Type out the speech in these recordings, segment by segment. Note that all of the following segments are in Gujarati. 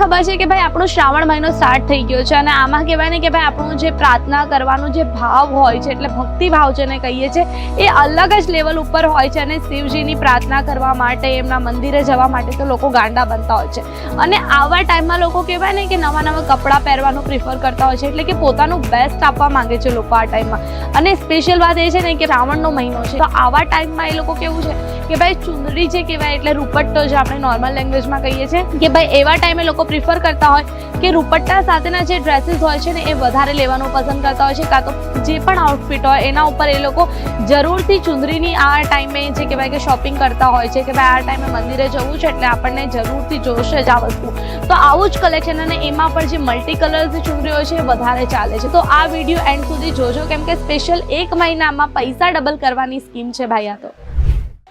ખબર છે કે ભાઈ, આપણો શ્રાવણ મહિનો સ્ટાર્ટ થઈ ગયો છે અને આમાં કહેવાય ને કે ભાઈ, આપણું જે પ્રાર્થના કરવાનો જે ભાવ હોય છે, એટલે ભક્તિ ભાવ જેને કહીએ છીએ એ અલગ જ લેવલ ઉપર હોય છે અને શિવજીની પ્રાર્થના કરવા માટે, એમના મંદિરે જવા માટે તો લોકો ગાંડા બનતા હોય છે. અને આવા ટાઈમમાં લોકો કહેવાય ને કે નવા નવા કપડાં પહેરવાનું પ્રિફર કરતા હોય છે, એટલે કે પોતાનું બેસ્ટ આપવા માંગે છે લોકો આ ટાઈમમાં અને સ્પેશિયલ વાત એ છે ને કે શ્રાવણનો મહિનો છે, તો આવા ટાઈમમાં એ લોકો કેવું છે કે ભાઈ ચુંદડી જે કહેવાય એટલે રૂપટ્ટો જે આપણે નોર્મલ લેંગ્વેજમાં કહીએ છીએ. કે ભાઈ એવા ટાઈમે લોકો પ્રિફર કરતા હોય કે રૂપટ્ટા સાથેના જે ડ્રેસીસ હોય છે ને એ વધારે લેવાનું પસંદ કરતા હોય છે. કાં તો જે પણ આઉટફિટ હોય એના ઉપર એ લોકો જરૂરથી ચુંદડીની આ ટાઈમે જે કહેવાય કે શોપિંગ કરતા હોય છે કે ભાઈ આ ટાઈમે મંદિરે જવું છે એટલે આપણને જરૂરથી જોશે જ આ વસ્તુ. તો આવું જ કલેક્શન અને એમાં પણ જે મલ્ટી કલર્સની હોય છે એ વધારે ચાલે છે. તો આ વીડિયો એન્ડ સુધી જોજો. કેમ કે સ્પેશિયલ એક મહિનામાં પૈસા ડબલ કરવાની સ્કીમ છે ભાઈ આ તો.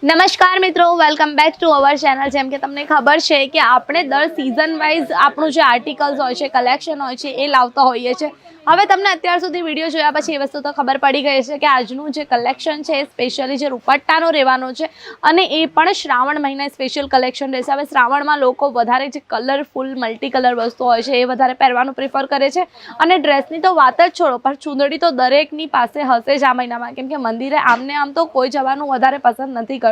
નમસ્કાર મિત્રો welcome back to our channel જેમ કે તમને ખબર છે કે આપણે દર સિઝન વાઇઝ આપણું જે આર્ટિકલ્સ હોય છે કલેક્શન હોય છે, એ લાવતા હોઈએ છીએ હવે તમને અત્યાર સુધી વીડિયો જોયા પછી એ વસ્તુ તો ખબર પડી ગઈ છે કે આજનું જે કલેક્શન છે સ્પેશિયલી જે રૂપટ્ટાનો રહેવાનો છે, અને એ પણ શ્રાવણ મહિના સ્પેશિયલ કલેક્શન રહેશે. હવે શ્રાવણમાં લોકો વધારે જે કલરફુલ મલ્ટી કલર વસ્તુ હોય છે, એ વધારે પહેરવાનું પ્રિફર કરે છે. અને ડ્રેસની તો વાત જ છોડો, પણ ચૂંદડી તો દરેકની પાસે હશે જ આ મહિનામાં. કેમ કે મંદિરે આમને આમ તો કોઈ જવાનું વધારે પસંદ નથી કરતું.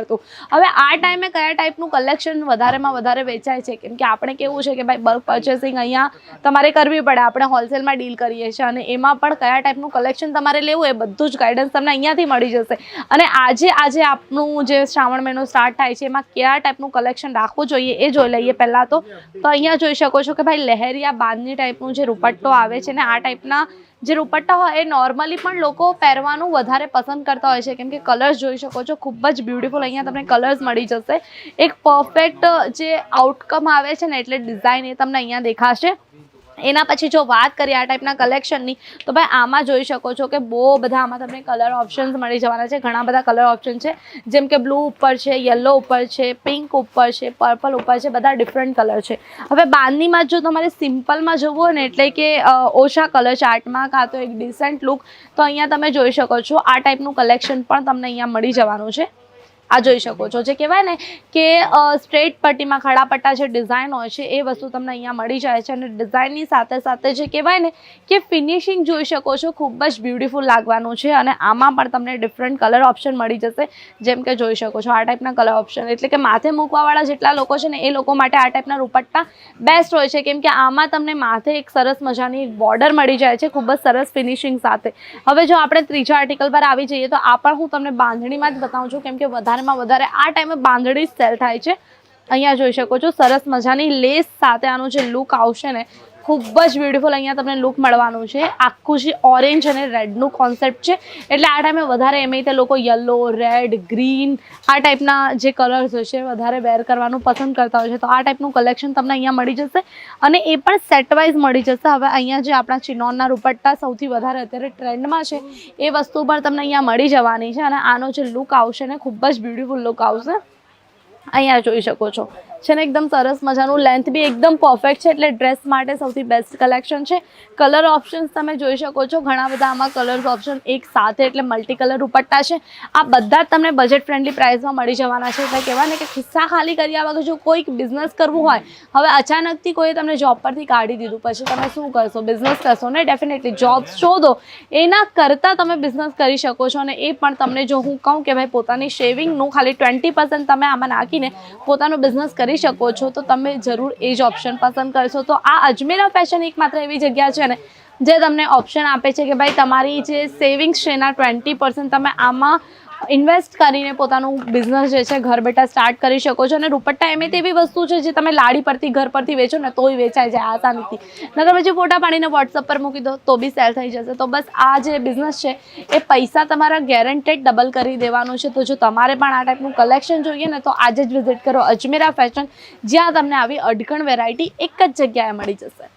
હવે આ ટાઈમે કયા ટાઈપનું કલેક્શન વધારેમાં વધારે વેચાય છે? કેમ કે આપણે કેવું છે કે ભાઈ બલ્ક પરચેસિંગ અહીંયા તમારે કરવી પડે. આપણે હોલસેલમાં ડીલ કરીએ છીએ અને એમાં પણ કયા ટાઈપનું કલેક્શન તમારે લેવું એ બધું જ ગાઈડન્સ તમને અહીંયાથી મળી જશે. અને આજે આજે આપણું જે શ્રાવણ મહિનો સ્ટાર્ટ થાય છે, એમાં કયા ટાઈપનું કલેક્શન રાખવું જોઈએ એ જોઈ લઈએ પહેલાં તો. તો અહીંયા જોઈ શકો છો કે ભાઈ લહેરિયા બાંધની ટાઈપનું જે રૂપટ્ટો આવે છે ને આ ટાઈપના જે રૂપટ્ટા હોય એ નોર્મલી પણ લોકો પહેરવાનું વધારે પસંદ કરતા હોય છે. કેમ કે કલર્સ જોઈ શકો છો, ખૂબ જ બ્યુટીફુલ અહીંયા તમને કલર્સ મળી જશે. એક પરફેક્ટ જે આઉટકમ આવે છે ને એટલે ડિઝાઇન એ તમને અહીંયા દેખાશે. એના પછી જો વાત કરીએ આ ટાઈપના કલેક્શનની તો ભાઈ આમાં જોઈ શકો છો કે બહુ બધા આમાં તમને કલર ઓપ્શન્સ મળી જવાના છે. ઘણા બધા કલર ઓપ્શન છે. જેમ કે બ્લુ ઉપર છે યલો ઉપર છે પિંક ઉપર છે પર્પલ ઉપર છે, બધા ડિફરન્ટ કલર છે. હવે બાંધનીમાં જો તમારે સિમ્પલમાં જવું હોય ને, એટલે કે ઓછા કલર ચાર્ટમાં કાં તો એક ડિસન્ટ લુક તો અહીંયા તમે જોઈ શકો છો આ ટાઈપનું કલેક્શન પણ તમને અહીંયા મળી જવાનું છે. આ જોઈ શકો છો. જે કહેવાય ને કે સ્ટ્રેટ પટ્ટીમાં ખડાપટ્ટા જે ડિઝાઇન હોય છે, એ વસ્તુ તમને અહીંયા મળી જાય છે અને ડિઝાઇનની સાથે સાથે જે કહેવાય ને કે ફિનિશિંગ જોઈ શકો છો. ખૂબ જ બ્યુટીફુલ લાગવાનું છે અને આમાં પણ તમને ડિફરન્ટ કલર ઓપ્શન મળી જશે. જેમ કે જોઈ શકો છો આ ટાઈપના કલર ઓપ્શન એટલે કે માથે મૂકવાવાળા જેટલા લોકો છે ને, એ લોકો માટે આ ટાઈપના રૂપટ્ટા બેસ્ટ હોય છે. કેમ કે આમાં તમને માથે એક સરસ મજાની બોર્ડર મળી જાય છે, ખૂબ જ સરસ ફિનિશિંગ સાથે. હવે જો આપણે ત્રીજા આર્ટિકલ પર આવી જઈએ તો આ પણ હું તમને બાંધણીમાં જ બતાવું છું. કેમ કે વધારેમાં વધારે આ ટાઈમે બાંધણી જ સેલ થાય છે. અહીંયા જોઈ શકો છો, સરસ મજાની લેસ સાથે આનો જે લુક આવશે ને ખૂબ જ બ્યુટીફુલ અહીંયા તમને લુક મળવાનું છે. આખું જે ઓરેન્જ અને રેડનું કોન્સેપ્ટ છે. એટલે આ ટાઈમે વધારે એમ તે લોકો યલો રેડ ગ્રીન આ ટાઈપના જે કલર્સ હોય છે, વધારે વેર કરવાનું પસંદ કરતા હોય છે. તો આ ટાઈપનું કલેક્શન તમને અહીંયા મળી જશે. અને એ પણ સેટ વાઇઝ મળી જશે. હવે અહીંયા જે આપણા ચિનોનના રૂપટ્ટા સૌથી વધારે અત્યારે ટ્રેન્ડમાં છે, એ વસ્તુ પણ તમને અહીંયા મળી જવાની છે. અને આનો જે લુક આવશે ને, ખૂબ જ બ્યુટિફુલ લુક આવશે. અહીંયા જોઈ શકો છો. છે ને એકદમ સરસ મજાનું. લેન્થ બી એકદમ પરફેક્ટ છે એટલે ડ્રેસ માટે સૌથી બેસ્ટ કલેક્શન છે. કલર ઓપ્શન્સ તમે જોઈ શકો છો. ઘણા બધા આમાં કલર્સ ઓપ્શન એક સાથે એટલે મલ્ટી કલર દુપટ્ટા છે. આ બધા જ તમને બજેટ ફ્રેન્ડલી પ્રાઇસમાં મળી જવાના છે. એટલે કહેવાય ને કે ખિસ્સા ખાલી કર્યા વગર જો કોઈક બિઝનેસ કરવું હોય, હવે અચાનકથી કોઈએ તમને જોબ પરથી કાઢી દીધું. પછી તમે શું કરશો? બિઝનેસ કરશો ને? ડેફિનેટલી જોબ શોધો. એના કરતાં તમે બિઝનેસ કરી શકો છો અને એ પણ તમને જો હું કહું કે ભાઈ પોતાની શેવિંગનું ખાલી ટ્વેન્ટી તમે આમાં નાખીને પોતાનો બિઝનેસ કરી શકો છો, તો તમે જરૂર એ જ ઓપ્શન પસંદ કરશો. તો આ અજમેરા ફેશન એક માત્ર એવી જગ્યા છે ને, જે તમને ઓપ્શન આપે છે કે ભાઈ તમારી જે સેવિંગ્સ છે એના ટ્વેન્ટી પર્સન્ટ તમે આમાં ઇન્વેસ્ટ કરીને પોતાનું બિઝનેસ જે છે, ઘર બેઠા સ્ટાર્ટ કરી શકો છો અને રૂપટ્ટા એમ તેવી વસ્તુ છે, જે તમે લાડી પરથી, ઘર પરથી વેચો ને તોય વેચાય જાય આસાનીથી. તમે જે ફોટા પાડીને વોટ્સઅપ પર મૂકી દો, તો બી સેલ થઈ જશે. તો બસ આ જે બિઝનેસ છે, એ પૈસા તમારા ગેરંટેડ ડબલ કરી દેવાનું છે. તો જો તમારે પણ આ ટાઈપનું કલેક્શન જોઈએ ને, તો આજે જ વિઝિટ કરો અજમેરા ફેશન જ્યાં તમને આવી અડકણ વેરાયટી એક જ જગ્યાએ મળી જશે.